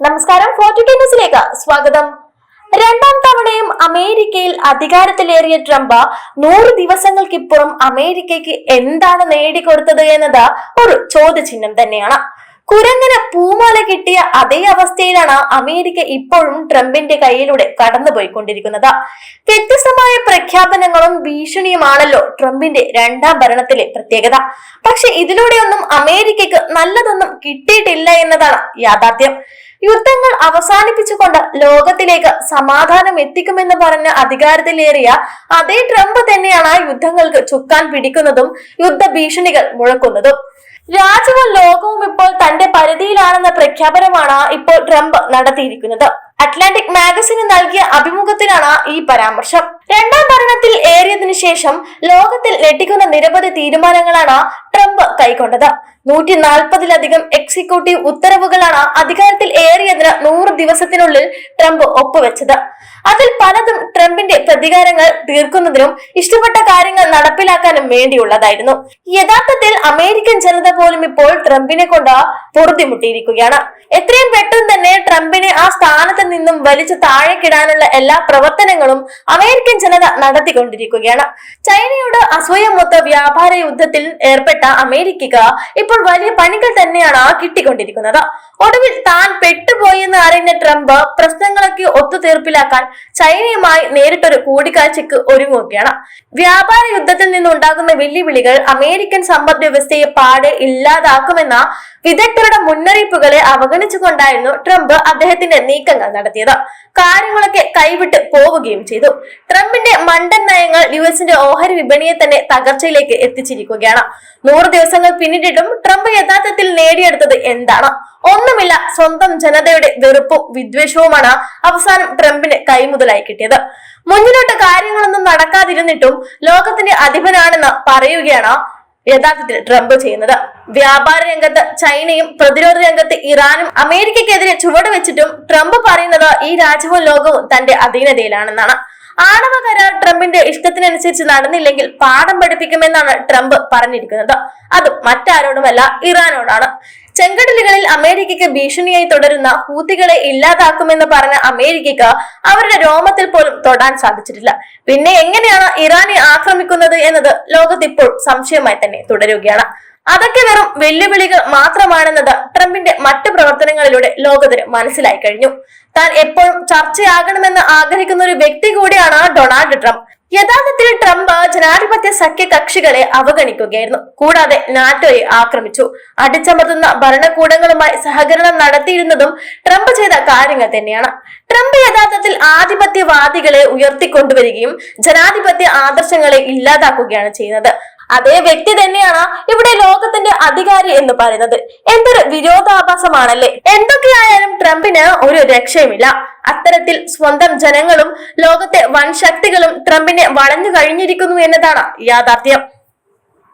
നമസ്കാരം ഫോർട്ടി ന്യൂസിലേക്ക് സ്വാഗതം. രണ്ടാം തവണയും അമേരിക്കയിൽ അധികാരത്തിലേറിയ ട്രംപ് നൂറ് ദിവസങ്ങൾക്കിപ്പുറം അമേരിക്കയ്ക്ക് എന്താണ് നേടിക്കൊടുത്തത് എന്നത് ഒരു ചോദ്യചിഹ്നം തന്നെയാണ്. കുരങ്ങനെ പൂമാല കിട്ടിയ അതേ അവസ്ഥയിലാണ് അമേരിക്ക ഇപ്പോഴും ട്രംപിന്റെ കയ്യിലൂടെ കടന്നുപോയിക്കൊണ്ടിരിക്കുന്നത്. വ്യത്യസ്തമായ പ്രഖ്യാപനങ്ങളും ഭീഷണിയുമാണല്ലോ ട്രംപിന്റെ രണ്ടാം ഭരണത്തിലെ പ്രത്യേകത. പക്ഷെ ഇതിലൂടെയൊന്നും അമേരിക്കയ്ക്ക് നല്ലതൊന്നും കിട്ടിയിട്ടില്ല എന്നതാണ് യാഥാർത്ഥ്യം. യുദ്ധങ്ങൾ അവസാനിപ്പിച്ചുകൊണ്ട് ലോകത്തിലേക്ക് സമാധാനം എത്തിക്കുമെന്ന് പറഞ്ഞ് അധികാരത്തിലേറിയ അതേ ട്രംപ് തന്നെയാണ് യുദ്ധങ്ങൾക്ക് ചുക്കാൻ പിടിക്കുന്നതും യുദ്ധ ഭീഷണികൾ മുഴക്കുന്നതും. രാജ്യവും ലോകവും ഇപ്പോൾ തന്റെ പരിധിയിലാണെന്ന പ്രഖ്യാപനമാണ് ഇപ്പോൾ ട്രംപ് നടത്തിയിരിക്കുന്നത്. അറ്റ്ലാന്റിക് മാഗസിന് നൽകിയ അഭിമുഖത്തിലാണ് ഈ പരാമർശം. രണ്ടാം ഭരണത്തിൽ ശേഷം ലോകത്തിൽ ഞെട്ടിക്കുന്ന നിരവധി തീരുമാനങ്ങളാണ് ട്രംപ് കൈക്കൊണ്ടത്. നൂറ്റി നാൽപ്പതിലധികം എക്സിക്യൂട്ടീവ് ഉത്തരവുകളാണ് അധികാരത്തിൽ ഏറിയതിന് നൂറ് ദിവസത്തിനുള്ളിൽ ട്രംപ് ഒപ്പുവെച്ചത്. അതിൽ പലതും ട്രംപിന്റെ പ്രതികാരങ്ങൾ തീർക്കുന്നതിനും ഇഷ്ടപ്പെട്ട കാര്യങ്ങൾ നടപ്പിലാക്കാനും വേണ്ടിയുള്ളതായിരുന്നു. യഥാർത്ഥത്തിൽ അമേരിക്കൻ ജനത പോലും ഇപ്പോൾ ട്രംപിനെ കൊണ്ട് പൊറുതിമുട്ടിയിരിക്കുകയാണ്. എത്രയും പെട്ടെന്ന് തന്നെ ട്രംപിനെ ആ സ്ഥാനത്ത് നിന്നും വലിച്ചു താഴേക്കിടാനുള്ള എല്ലാ പ്രവർത്തനങ്ങളും അമേരിക്കൻ ജനത നടത്തിക്കൊണ്ടിരിക്കുകയാണ്. ചൈനയോട് അസൂയമൊത്ത വ്യാപാര യുദ്ധത്തിൽ ഏർപ്പെട്ട അമേരിക്കക്ക് ഇപ്പോൾ വലിയ പണികൾ തന്നെയാണ് കിട്ടിക്കൊണ്ടിരിക്കുന്നത്. ഒടുവിൽ താൻ പെട്ടുപോയെന്ന് അറിയുന്ന ട്രംപ് പ്രശ്നങ്ങളൊക്കെ ഒത്തുതീർപ്പിലാക്കാൻ ചൈനയുമായി നേരിട്ടൊരു കൂടിക്കാഴ്ചയ്ക്ക് ഒരുങ്ങുകയാണ്. വ്യാപാര യുദ്ധത്തിൽ നിന്നുണ്ടാകുന്ന വെല്ലുവിളികൾ അമേരിക്കൻ സമ്പദ് വ്യവസ്ഥയെ പാടെ ഇല്ലാതാക്കുമെന്ന വിദഗ്ധരുടെ മുന്നറിയിപ്പുകളെ അവഗണിച്ചുകൊണ്ടായിരുന്നു ട്രംപ് അദ്ദേഹത്തിന്റെ നീക്കങ്ങൾ നടത്തിയത്. കാര്യങ്ങളൊക്കെ കൈവിട്ട് പോവുകയും ചെയ്തു. ട്രംപിന്റെ മണ്ടൻ നയങ്ങൾ യു എസിന്റെ ഓഹരി വിപണിയെ തന്നെ തകർച്ചയിലേക്ക് എത്തിച്ചിരിക്കുകയാണ്. നൂറ് ദിവസങ്ങൾ പിന്നിട്ടിട്ടും ട്രംപ് യഥാർത്ഥത്തിൽ നേടിയെടുത്തത് എന്താണ്? ഒന്നുമില്ല സ്വന്തം ജനതയുടെ വെറുപ്പും വിദ്വേഷവുമാണ് അവസാനം ട്രംപിന് കൈമുതലായി കിട്ടിയത്. മുന്നിലോട്ട് കാര്യങ്ങളൊന്നും നടക്കാതിരുന്നിട്ടും ലോകത്തിന്റെ അധിപനാണെന്ന് പറയുകയാണ് യഥാർത്ഥത്തിൽ ട്രംപ് ചെയ്യുന്നത്. വ്യാപാര രംഗത്ത് ചൈനയും പ്രതിരോധ രംഗത്ത് ഇറാനും അമേരിക്കക്കെതിരെ ചുവട് വെച്ചിട്ടും ട്രംപ് പറയുന്നത് ഈ രാജ്യവും ലോകവും തന്റെ അധീനതയിലാണെന്നാണ്. ആണവ കരാർ ട്രംപിന്റെ ഇഷ്ടത്തിനനുസരിച്ച് നടന്നില്ലെങ്കിൽ പാഠം പഠിപ്പിക്കുമെന്നാണ് ട്രംപ് പറഞ്ഞിരിക്കുന്നത്. അത് മറ്റാരോടുമല്ല ഇറാനോടാണ്. ചെങ്കടലുകളിൽ അമേരിക്കയ്ക്ക് ഭീഷണിയായി തുടരുന്ന ഹൂത്തികളെ ഇല്ലാതാക്കുമെന്ന് പറഞ്ഞ അമേരിക്കക്ക് അവരുടെ രോമത്തിൽ പോലും തൊടാൻ സാധിച്ചിട്ടില്ല. പിന്നെ എങ്ങനെയാണ് ഇറാനെ ആക്രമിക്കുന്നത് എന്നത് ലോകത്തിപ്പോൾ സംശയമായി തന്നെ തുടരുകയാണ്. അതൊക്കെ വെറും വെല്ലുവിളികൾ മാത്രമാണെന്നത് ട്രംപിന്റെ മറ്റു പ്രവർത്തനങ്ങളിലൂടെ ലോകത്തിന് മനസ്സിലായി കഴിഞ്ഞു. താൻ എപ്പോഴും ചർച്ചയാകണമെന്ന് ആഗ്രഹിക്കുന്ന ഒരു വ്യക്തി കൂടിയാണ് ഡൊണാൾഡ് ട്രംപ്. യഥാർത്ഥത്തിൽ ട്രംപ് ജനാധിപത്യ സഖ്യ കക്ഷികളെ അവഗണിക്കുകയായിരുന്നു. കൂടാതെ നാറ്റോയെ ആക്രമിച്ചു. അടിച്ചമർത്തുന്ന ഭരണകൂടങ്ങളുമായി സഹകരണം നടത്തിയിരുന്നതും ട്രംപ് ചെയ്ത കാര്യങ്ങൾ തന്നെയാണ്. ട്രംപ് യഥാർത്ഥത്തിൽ ആധിപത്യവാദികളെ ഉയർത്തിക്കൊണ്ടുവരികയും ജനാധിപത്യ ആദർശങ്ങളെ ഇല്ലാതാക്കുകയാണ് ചെയ്യുന്നത്. അതേ വ്യക്തി തന്നെയാണ് ഇവിടെ ലോകത്തിന്റെ അധികാരി എന്ന് പറയുന്നത്. എന്തൊരു വിരോധാഭാസമാണല്ലേ? എന്തൊക്കെയായാലും ട്രംപിന് ഒരു രക്ഷയുമില്ല. അത്തരത്തിൽ സ്വന്തം ജനങ്ങളും ലോകത്തെ വൻ ശക്തികളും ട്രംപിനെ വളഞ്ഞു കഴിഞ്ഞിരിക്കുന്നു എന്നതാണ് യാഥാർത്ഥ്യം.